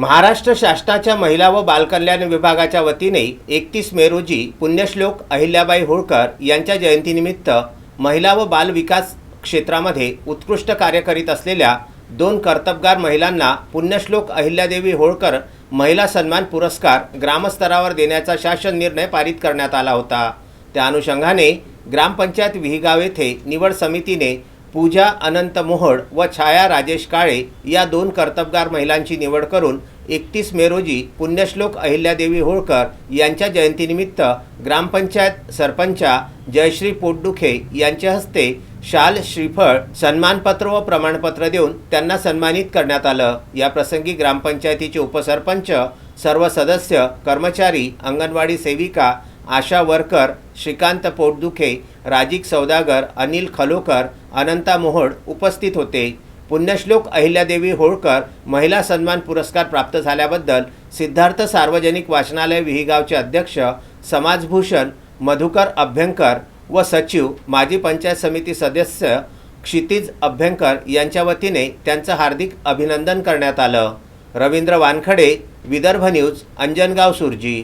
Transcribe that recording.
महाराष्ट्र शासनाच्या महिला व बालकल्याण विभागाच्या वतीने एकतीस मे रोजी पुण्यश्लोक अहिल्याबाई होळकर यांच्या जयंतीनिमित्त महिला व बाल विकास क्षेत्रामध्ये उत्कृष्ट कार्य करीत असलेल्या दोन कर्तबगार महिलांना पुण्यश्लोक अहिल्यादेवी होळकर महिला सन्मान पुरस्कार ग्रामस्तरावर देण्याचा शासन निर्णय पारित करण्यात आला होता. त्या अनुषंगाने ग्रामपंचायत विहिगाव येथे निवड समितीने पूजा अनंत मोहोळ व छाया राजेश काळे या दोन कर्तबगार महिलांची निवड करून एकतीस मे रोजी पुण्यश्लोक अहिल्यादेवी होळकर यांच्या जयंतीनिमित्त ग्रामपंचायत सरपंचा जयश्री पोटदुखे यांच्या हस्ते शाल श्रीफळ सन्मानपत्र व प्रमाणपत्र देऊन त्यांना सन्मानित करण्यात आलं. या प्रसंगी ग्रामपंचायतीचे उपसरपंच सर्व सदस्य कर्मचारी अंगणवाडी सेविका आशा वरकर श्रीकांत पोटदुखे राजिक सौदागर अनिल खलोकर अनंता मोहोड उपस्थित होते. पुण्यश्लोक अहिल्यादेवी होळकर महिला सन्मान पुरस्कार प्राप्त झाल्याबद्दल सिद्धार्थ सार्वजनिक वाचनालय विहिगावचे अध्यक्ष समाजभूषण मधुकर अभ्यंकर व सचिव माजी पंचायत समिती सदस्य क्षितिज अभ्यंकर यांच्या वतीने त्यांचं हार्दिक अभिनंदन करण्यात आलं. रवींद्र वानखडे विदर्भ न्यूज अंजनगाव सुरजी.